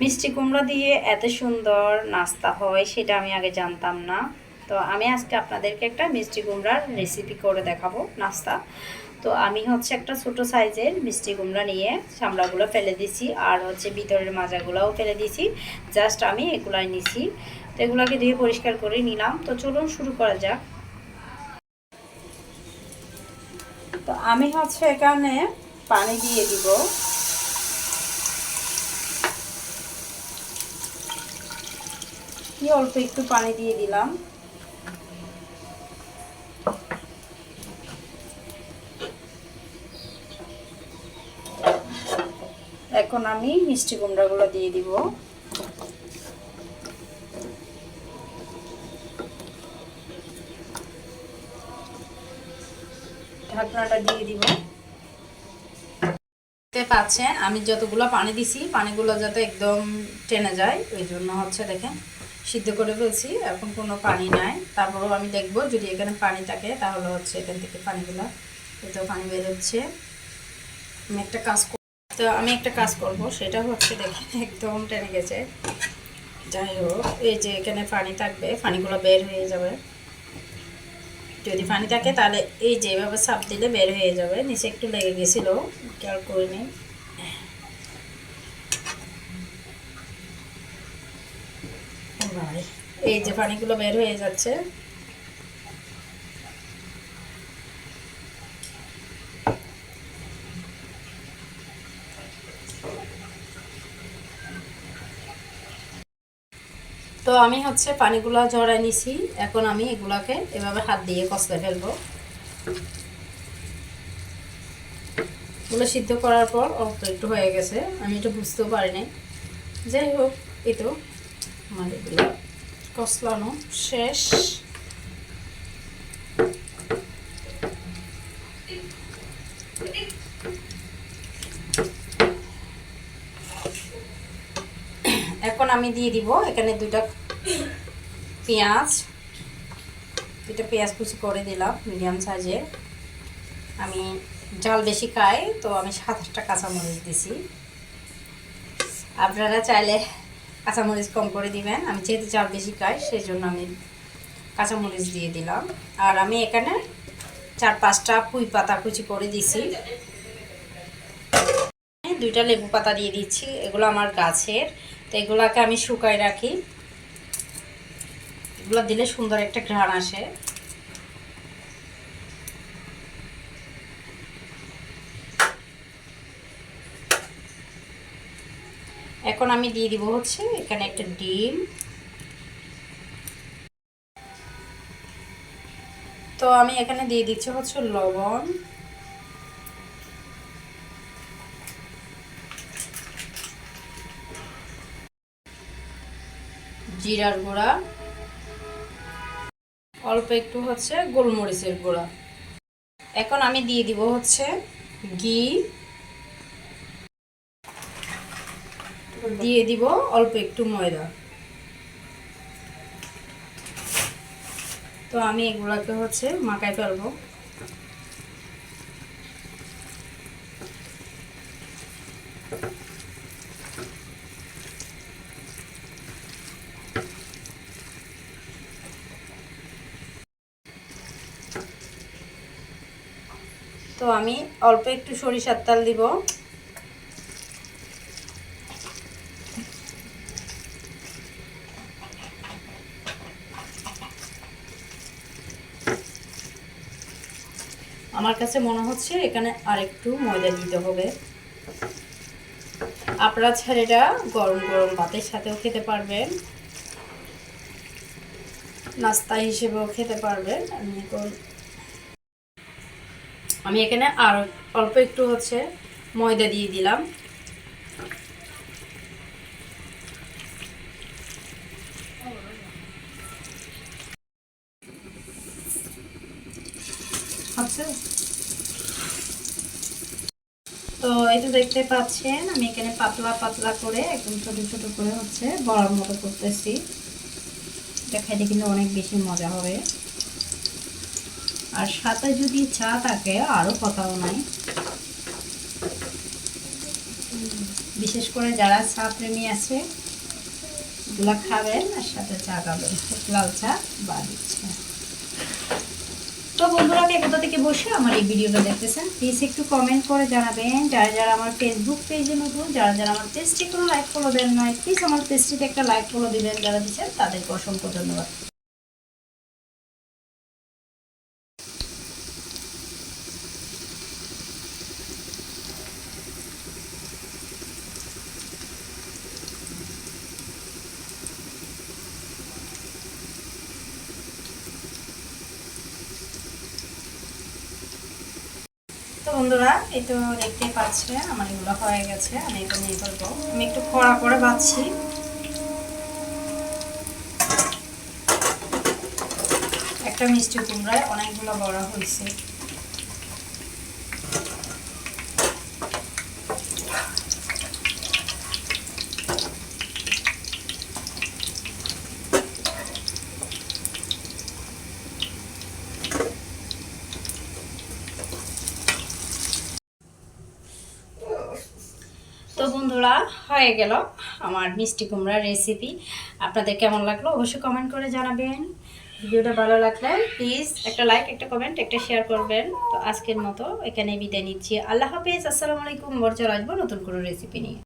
মিষ্টি কুমড়া দিয়ে এত সুন্দর নাস্তা হয়, সেটা আমি আগে জানতাম না। তো আমি আজকে আপনাদেরকে একটা মিষ্টি কুমড়ার রেসিপি করে দেখাবো নাস্তা। তো আমি হচ্ছে একটা ছোটো সাইজের মিষ্টি কুমড়া নিয়ে চামড়াগুলো ফেলে দিছি আর হচ্ছে ভিতরের মাজাগুলোও ফেলে দিছি জাস্ট আমি এগুলাই নিছি। তো এগুলোকে ধুয়ে পরিষ্কার করে নিলাম। তো চলুন শুরু করা যাক। তো আমি হচ্ছে এখানে পানি দিয়ে দিব। কি অল্প একটু পানি দিয়ে দিলাম? এখন আমি মিষ্টি কুমড়াগুলো দিয়ে দিব। ঢাকনাটা দিয়ে দিব। দেখতে পাচ্ছেন, আমি যতগুলো পানি দিছি, পানিগুলো যাতে একদম টেনে যায়, ওই জন্য হচ্ছে দেখেন। সিদ্ধ করে ফেলছি, এখন কোনো পানি নাই। তারপরেও আমি দেখব যদি এখানে পানি থাকে, তাহলে হচ্ছে এখান থেকে পানিগুলো, এতেও পানি বেরোচ্ছে। আমি একটা কাজ তো আমি একটা কাজ করব, সেটা হচ্ছে দেখেন একদম টেনে গেছে। যাই হোক, এই যে এখানে পানি থাকবে, পানিগুলো বের হয়ে যাবে। যদি পানি থাকে, তাহলে এই যে এভাবে সাপ দিলে বের হয়ে যাবে। নিচে একটু লেগে গেছিল, খেয়াল করে এই যে পানিগুলো বের হয়ে যাচ্ছে। তো আমি হচ্ছে পানিগুলো ঝরাই নিছি। এখন আমি এগুলাকে এভাবে হাত দিয়ে কষলে ফেলব। এগুলো সিদ্ধ করার পর, অল্প একটু হয়ে গেছে। আমি এটা বুঝতেও পারিনি। যাই হোক, এই এগুলো কষলানো শেষ। এখন আমি দিয়ে দিব এখানে দুইটা পেঁয়াজ। দুইটা পেঁয়াজ কুচি করে দিলাম, মিডিয়াম সাইজের আমি জাল বেশি খাই, তো আমি সাত আটটা কাঁচামরিচ দিছি। আপনারা চাইলে কাঁচামরিচ কম করে দিবেন। আমি যেহেতু জাল বেশি খাই সেই জন্য আমি কাঁচামরিচ দিয়ে দিলাম। আর আমি এখানে চার পাঁচটা পুঁই পাতা কুচি করে দিছি। দুইটা লেবু পাতা দিয়ে দিচ্ছি, এগুলো আমার গাছের। তো এগুলাকে আমি শুকাই রাখি। এগুলো দিলে সুন্দর একটা ঘ্রাণ আসে। এখন আমি দিয়ে দিব হচ্ছে এখানে একটা ডিম তো আমি এখানে দিয়ে দিচ্ছি হচ্ছে লবণ। জিরার গুঁড়া। অল্প একটু হচ্ছে গোলমরিচের গুঁড়া। এখন আমি দিয়ে দিব হচ্ছে ঘি। দিয়ে দিব অল্প একটু ময়দা। তো আমি এগুলাকে হচ্ছে মাখায় ফেলব। তো আমি অল্প একটু সরিষার তেল দিব। আমার কাছে মনে হচ্ছে এখানে আরেকটু ময়দা দিতে হবে। আপনারা ছেলেটা গরম গরম ভাতের সাথেও খেতে পারবেন। নাস্তা হিসেবেও খেতে পারবেন। আমি এখন আমি এখানে আর অল্প একটু হচ্ছে ময়দা দিয়ে দিলাম। তো তো দেখতে পাচ্ছেন, আমি এখানে পাতলা পাতলা করে একদম ছোট ছোট করে হচ্ছে বড়ার মতো করতেছি। এটা খাইতে কিন্তু অনেক বেশি মজা হবে। আর সাথে যদি চা থাকে আরও কথাও নাই। বিশেষ করে যারা চা প্রেমী আছে এগুলো খাবেন আর সাথে চা খাবেন। লাল চা বা দিচ্ছে। তো বন্ধুরা কে কোথা থেকে বসে আমার এই ভিডিওটা দেখতেছেন। প্লিজ একটু কমেন্ট করে জানাবেন। যারা যারা আমার ফেসবুক পেজে নতুন, যারা যারা আমার পেজটি কোনো লাইক ফলো দেন নয় প্লিজ আমার পেজটিতে একটা লাইক ফলো দিবেন, যারা দিচ্ছেন, তাদেরকে অসংখ্য ধন্যবাদ। তো বন্ধুরা, এই তো দেখতে পাচ্ছে, আমার এগুলো হয়ে গেছে, আমি এটা নিয়ে করব। আমি একটু কড়া করে বাঁচছি। একটা মিষ্টি কুমড়ায় অনেকগুলো বড় হয়েছে তো বন্ধুরা হয়ে গেল আমার মিষ্টি কুমড়ার রেসিপি আপনাদের কেমন লাগল অবশ্যই কমেন্ট করে জানাবেন। ভিডিওটা ভালো লাগলে প্লিজ একটা লাইক একটা কমেন্ট একটা শেয়ার করবেন। তো আজকের মতো এখানে বিদায় নিচ্ছি। আল্লাহ হাফিজ, আসসালামু আলাইকুম। বরচর আসব নতুন কোনো রেসিপি নিয়ে।